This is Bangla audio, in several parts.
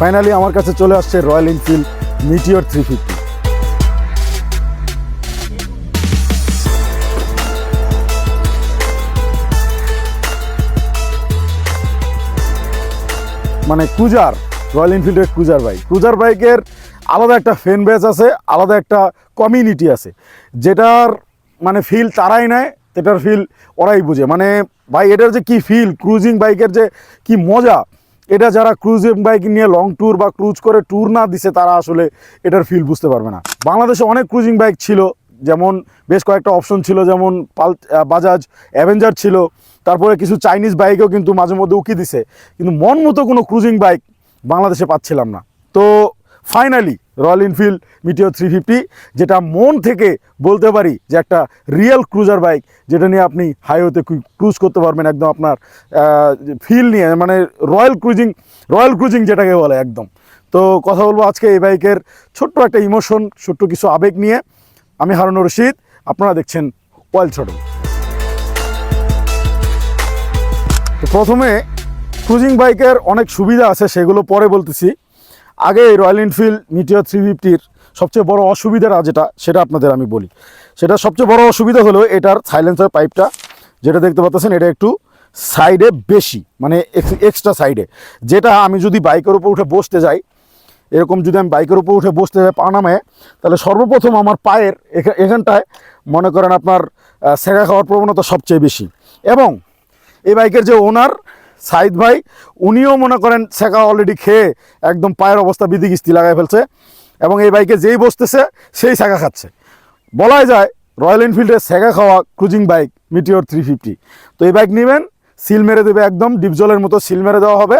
ফাইনালি আমার কাছে চলে আসছে Royal Enfield Meteor three fifty মানে ক্রুজার রয়্যাল এনফিল্ডের ক্রুজার বাইক ক্রুজার বাইকের আলাদা একটা ফ্যান বেস আছে, আলাদা একটা কমিউনিটি আছে। যেটার মানে ফিল তারাই নেয় এটার ফিল ওরাই বুঝে। মানে ভাই, এটার যে কি ফিল ক্রুজিং বাইকের যে কি মজা এটা যারা ক্রুজ বাইক নিয়ে লং ট্যুর বা ক্রুজ করে ট্যুর না দিছে, তারা আসলে এটার ফিল বুঝতে পারবে না। বাংলাদেশে অনেক ক্রুজিং বাইক ছিল, যেমন বেশ কয়েকটা অপশন ছিল, যেমন পাল বাজাজ অ্যাভেঞ্জার ছিল, তারপরে কিছু চাইনিজ বাইকও কিন্তু মাঝে মধ্যে উকি দিছে। কিন্তু মন মতো কোনো ক্রুজিং বাইক বাংলাদেশে পাচ্ছিলাম না। তো finally Royal Enfield Meteor three fifty যেটা মন থেকে বলতে পারি যে একটা রিয়েল ক্রুজার বাইক যেটা নিয়ে আপনি হাইওয়েতে ক্রুজ করতে পারবেন একদম আপনার ফিল নিয়ে মানে রয়্যাল ক্রুজিং রয়্যাল ক্রুজিং যেটাকে বলে একদম। তো কথা বলব আজকে এই বাইকের ছোট্ট একটা ইমোশন ছোট্ট কিছু আবেগ নিয়ে। আমি হারুন রশিদ, আপনারা দেখছেন ওয়াইল্ড ছোট প্রথমে ক্রুজিং বাইকের অনেক সুবিধা আছে, সেগুলো পরে বলতেছি। আগে রয়্যাল এনফিল্ড মিটিও থ্রি ফিফটির সবচেয়ে বড় অসুবিধা যেটা, সেটা আপনাদের আমি বলি। সেটা সবচেয়ে বড় অসুবিধা হলো এটার সাইলেন্সার পাইপটা যেটা দেখতে পাচ্ছেন, এটা একটু সাইডে বেশি মানে এক্সট্রা সাইডে যেটা আমি যদি বাইকের উপর উঠে বসতে যাই, এরকম যদি আমি বাইকের উপর উঠে বসতে যাই, পা নামে তাহলে সর্বপ্রথম আমার পায়ের এখা- এখানটায় মনে করেন আপনার সেগা খাওয়ার প্রবণতা সবচেয়ে বেশি। এবং এই বাইকের যে ওনার সাইদ ভাই, উনিও মনে করেন সেকা অলরেডি খেয়ে একদম পায়ের অবস্থা বিধি কিস্তি লাগাই ফেলছে এবং এই বাইকে যেই বসতেছে সেই সেকা খাচ্ছে। বলাই যায় রয়্যাল এনফিল্ডের সেগা খাওয়া cruising bike Meteor three fifty তো এই বাইক নেবেন সিল মেরে দেবে একদম ডিপ জলের মতো সিল মেরে দেওয়া হবে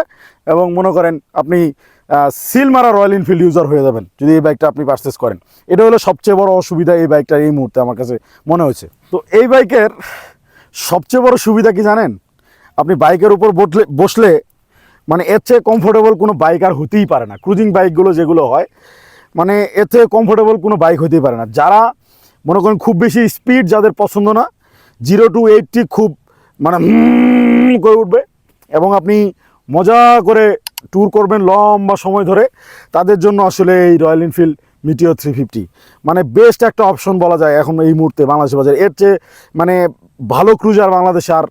এবং মনে করেন আপনি সিল মারা রয়্যাল এনফিল্ড ইউজার হয়ে যাবেন যদি এই বাইকটা আপনি পারচেস করেন। এটা হলো সবচেয়ে বড় অসুবিধা এই বাইকটার এই মুহূর্তে আমার কাছে মনে হয়েছে। তো এই বাইকের সবচেয়ে বড় সুবিধা কি জানেন? আপনি বাইকের উপর বসলে বসলে মানে এর চেয়ে কমফোর্টেবল কোনো বাইক আর হতেই পারে না। ক্রুজিং বাইকগুলো যেগুলো হয় মানে এর চেয়ে কমফোর্টেবল কোনো বাইক হতেই পারে না। যারা মনে করেন খুব বেশি স্পিড যাদের পছন্দ না জিরো টু এইটটি খুব মানে করে উঠবে এবং আপনি মজা করে ট্যুর করবেন লম্বা সময় ধরে, তাদের জন্য আসলে এই Royal Enfield Meteor three fifty মানে বেস্ট একটা অপশন বলা যায় এখন এই মুহূর্তে বাংলাদেশের বাজারে। এর চেয়ে মানে ভালো ক্রুজার বাংলাদেশে আর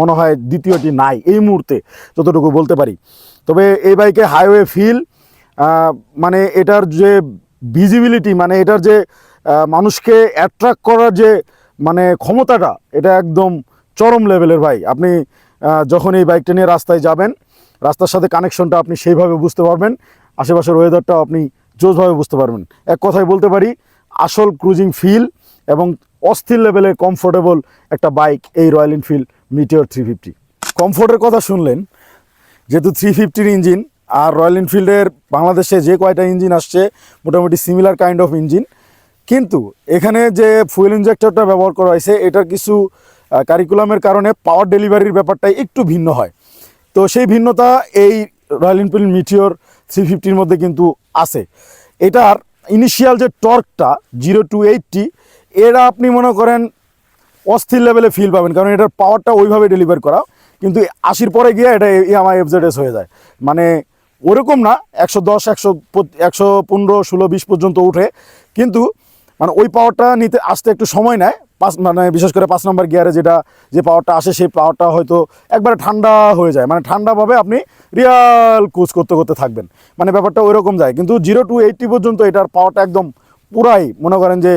মনে হয় দ্বিতীয়টি নাই এই মুহূর্তে যতটুকু বলতে পারি। তবে এই বাইকে হাইওয়ে ফিল মানে এটার যে ভিজিবিলিটি মানে এটার যে মানুষকে অ্যাট্রাক্ট করার যে মানে ক্ষমতাটা, এটা একদম চরম লেভেলের ভাই। আপনি যখন এই বাইকটা নিয়ে রাস্তায় যাবেন, রাস্তার সাথে কানেকশনটা আপনি সেইভাবে বুঝতে পারবেন, আশেপাশের ওয়েদারটাও আপনি জোসভাবে বুঝতে পারবেন। এক কথায় বলতে পারি, আসল ক্রুজিং ফিল এবং অস্থির লেভেলের কমফোর্টেবল একটা বাইক এই Royal Enfield Meteor three fifty কমফোর্টের কথা শুনলেন, যেহেতু থ্রি ফিফটির ইঞ্জিন আর রয়্যাল এনফিল্ডের বাংলাদেশে যে কয়টা ইঞ্জিন আসছে, মোটামুটি সিমিলার কাইন্ড অফ ইঞ্জিন কিন্তু এখানে যে ফুয়েল ইঞ্জেক্টরটা ব্যবহার করা হয়েছে, এটার কিছু কারিকুলামের কারণে পাওয়ার ডেলিভারির ব্যাপারটাই একটু ভিন্ন হয়। তো সেই ভিন্নতা এই রয়্যাল এনফিল্ড মিটিওর থ্রি ফিফটির মধ্যে কিন্তু আছে। এটার ইনিশিয়াল যে টর্কটা জিরো টু এইটটি এরা আপনি মনে করেন অস্থির লেভেলে ফিল পাবেন। কারণ এটার পাওয়ারটা ওইভাবে ডেলিভার করা, কিন্তু আশির পরে গিয়ে এটা ইএমআই এফজেডএস হয়ে যায়। মানে ওরকম না, একশো দশ, একশো একশো পনেরো, ষোলো, বিশ পর্যন্ত উঠে কিন্তু মানে ওই পাওয়ারটা নিতে আসতে একটু সময় নেয়। পাঁচ মানে বিশেষ করে পাঁচ নম্বর গিয়ারে যেটা, যে পাওয়ারটা আসে, সেই পাওয়ারটা হয়তো একবারে ঠান্ডা হয়ে যায়। মানে ঠান্ডাভাবে আপনি রিয়াল কোচ করতে করতে থাকবেন। মানে ব্যাপারটা ওই রকম যায়। কিন্তু জিরো টু এইটটি পর্যন্ত এটার পাওয়ারটা একদম পুরাই। মনে করেন যে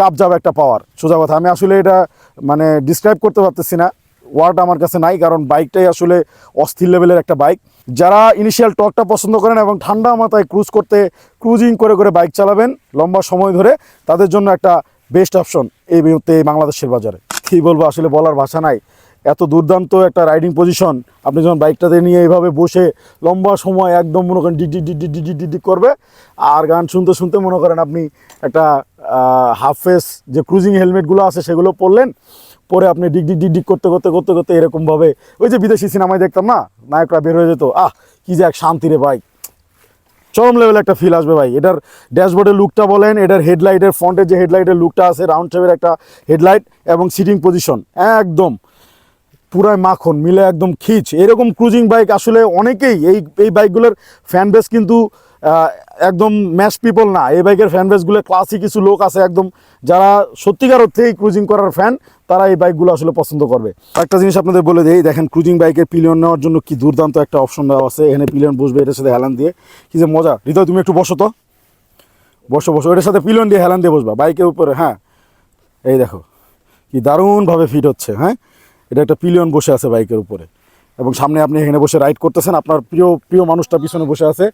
কাপ যাবে একটা পাওয়ার। সোজা কথা, আমি আসলে এটা মানে ডিসক্রাইব করতে পারতেছি না। ওয়ার্ড আমার কাছে নাই, কারণ বাইকটাই আসলে অস্থির লেভেলের একটা বাইক যারা ইনিশিয়াল টকটা পছন্দ করেন এবং ঠান্ডা মাথায় ক্রুজ করতে ক্রুজিং করে করে বাইক চালাবেন লম্বা সময় ধরে, তাদের জন্য একটা বেস্ট অপশন এই মুহূর্তে বাংলাদেশের বাজারে। কী বলব, আসলে বলার ভাষা নাই। এত দুর্দান্ত একটা রাইডিং পজিশন আপনি যখন বাইকটাতে নিয়ে এইভাবে বসে লম্বা সময় একদম মনে করেন ডিডি ডিডি ডিডি ডিডি করবে, আর গান শুনতে শুনতে মনে করেন আপনি একটা হাফ ফেস যে ক্রুজিং হেলমেটগুলো আছে সেগুলো পরলেন, পরে আপনি ডিগ ডিগ ডিগ ডিগ করতে করতে করতে করতে এরকমভাবে ওই যে বিদেশি সিনেমায় দেখতাম না, নায়করা বের হয়ে যেত, আহ, কি যে এক শান্তি রে বাইক চরম লেভেল একটা ফিল আসবে ভাই। এটার ড্যাশবোর্ডের লুকটা বলেন, এটার হেডলাইটের ফ্রন্টের যে হেডলাইটের লুকটা আছে রাউন্ড শেপের একটা হেডলাইট এবং সিটিং পজিশন একদম। পুরাই মাখন, মিলে একদম খিচ। এরকম ক্রুজিং বাইক আসলে অনেকেই এই এই বাইকগুলোর ফ্যান বেস কিন্তু একদম ম্যাশ পিপল না। এই বাইকের ফ্যান বেসগুলো ক্লাসি কিছু লোক আছে একদম, যারা সত্যিকার অর্থেই ক্রুজিং করার ফ্যান তারা এই বাইকগুলো আসলে পছন্দ করবে। একটা জিনিস আপনাদের বলে দিই, দেখেন ক্রুজিং বাইকের পিলিয়ন নেওয়ার জন্য কি দুর্দান্ত একটা অপশন দেওয়া আছে। এখানে পিলিয়ন বসবে, এটার সাথে হেলান দিয়ে। কি যে মজা। হৃদয়, তুমি একটু বসো তো। বসো বসো। এটার সাথে পিলিয়ন দিয়ে হেলান দিয়ে বসবা। বাইকের উপরে হ্যাঁ। এই দেখো, কি দারুণভাবে ফিট হচ্ছে হ্যাঁ? এটা একটা পিলিয়ন বসে আছে বাইকের উপরে। এবং সামনে আপনি এখানে বসে রাইড করতেছেন, আপনার প্রিয় প্রিয় মানুষটা পিছনে বসে আছে।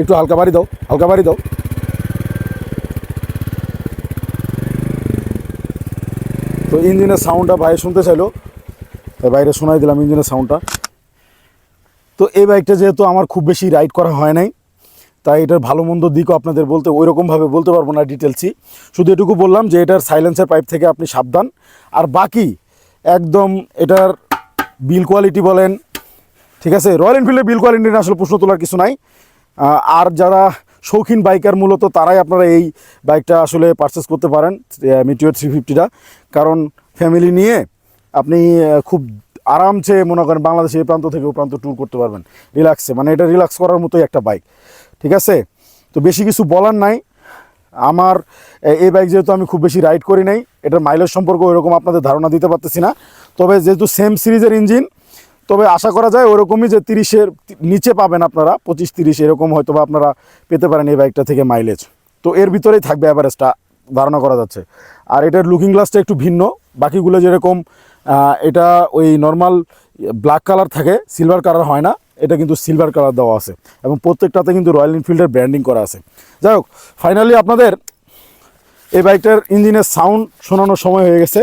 একটু হালকা বাড়ি দাও, হালকা বাড়ি দাও। তো ইঞ্জিনের সাউন্ডটা ভাই শুনতে চাইলো, তাই বাইরে শোনাই দিলাম ইঞ্জিনের সাউন্ডটা তো এই বাইকটা যেহেতু আমার খুব বেশি রাইড করা হয় নাই তাই এটার ভালো মন্দ দিকও আপনাদের বলতে ওই রকমভাবে বলতে পারব না ডিটেলসই। শুধু এটুকু বললাম যে এটার সাইলেন্সের পাইপ থেকে আপনি সাবধান। আর বাকি একদম এটার বিল কোয়ালিটি বলেন, ঠিক আছে? রয়্যাল এনফিল্ডের বিল কোয়ালিটি নিয়ে আসলে প্রশ্ন তোলার কিছু নাই। আর যারা শৌখিন বাইকার মূলত তারাই আপনারা এই বাইকটা আসলে পারচেস করতে পারেন মিটিওর থ্রি ফিফটিটা কারণ ফ্যামিলি নিয়ে আপনি খুব আরামসে মনে করেন বাংলাদেশে এই প্রান্ত থেকে ও প্রান্ত ট্যুর করতে পারবেন। রিল্যাক্সে মানে এটা রিল্যাক্স করার মতোই একটা বাইক। ঠিক আছে? তো বেশি কিছু বলার নাই। আমার এই বাইক যেহেতু আমি খুব বেশি রাইড করি নাই, এটার মাইলেজ সম্পর্কে ওইরকম আপনাদের ধারণা দিতে পারতেছি না। তবে যেহেতু সেম সিরিজের ইঞ্জিন তবে আশা করা যায় ওরকমই যে তিরিশের নিচে পাবেন আপনারা, পঁচিশ, তিরিশ, এরকম হয়তো বা আপনারা পেতে পারেন এই বাইকটা থেকে মাইলেজ তো এর ভিতরেই থাকবে অ্যাভারেজটা ধারণা করা যাচ্ছে। আর এটার লুকিং গ্লাসটা একটু ভিন্ন, বাকিগুলো যেরকম এটা ওই নর্মাল ব্ল্যাক কালার থাকে সিলভার কালার হয় না। এটা কিন্তু সিলভার কালার দেওয়া আছে এবং প্রত্যেকটাতে কিন্তু রয়্যাল এনফিল্ডের ব্র্যান্ডিং করা আছে। যাই হোক ফাইনালি আপনাদের এই বাইকটার ইঞ্জিনের সাউন্ড শোনানোর সময় হয়ে গেছে।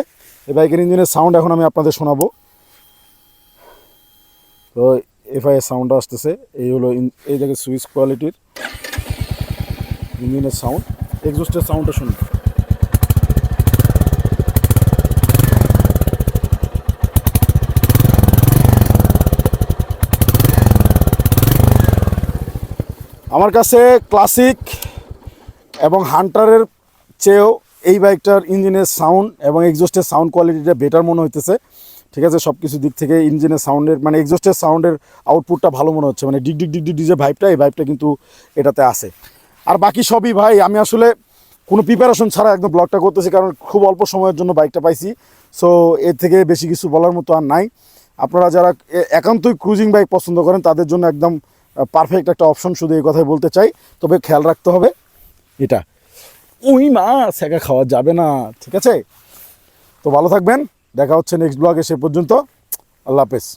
এই বাইকের ইঞ্জিনের সাউন্ড এখন আমি আপনাদের শোনাবো। তো এফআই এর সাউন্ড আসতেছে, এই হলো এই জায়গায় সুইচ কোয়ালিটির ইঞ্জিনের সাউন্ড এক্সস্টের সাউন্ডটা শুনুন। আমার কাছে ক্লাসিক এবং হান্টারের চেয়েও এই বাইকটার ইঞ্জিনের সাউন্ড এবং এক্সস্টের সাউন্ড কোয়ালিটিটা বেটার মনে হইতেছে। ঠিক আছে সব কিছু দিক থেকে ইঞ্জিনের সাউন্ডের মানে এক্সস্টের সাউন্ডের আউটপুটটা ভালো মনে হচ্ছে। মানে ডিগ ডিগ ডিগ ডিগ যে ভাইবটা এই ভাইবটা কিন্তু এটাতে আছে। আর বাকি সবই ভাই, আমি আসলে কোনো প্রিপারেশন ছাড়া একদম ব্লগটা করতেছি, কারণ খুব অল্প সময়ের জন্য বাইকটা পাইছি। সো এর থেকে বেশি কিছু বলার মতো আর নাই। আপনারা যারা একান্তই ক্রুজিং বাইক পছন্দ করেন, তাদের জন্য একদম পারফেক্ট একটা অপশন শুধু এই কথাই বলতে চাই, তবে খেয়াল রাখতে হবে এটা। ওই মা একা খাওয়া যাবে না, ঠিক আছে? তো ভালো থাকবেন, দেখা হচ্ছে নেক্সট ব্লগে সে পর্যন্ত। আল্লাহ হাফেজ।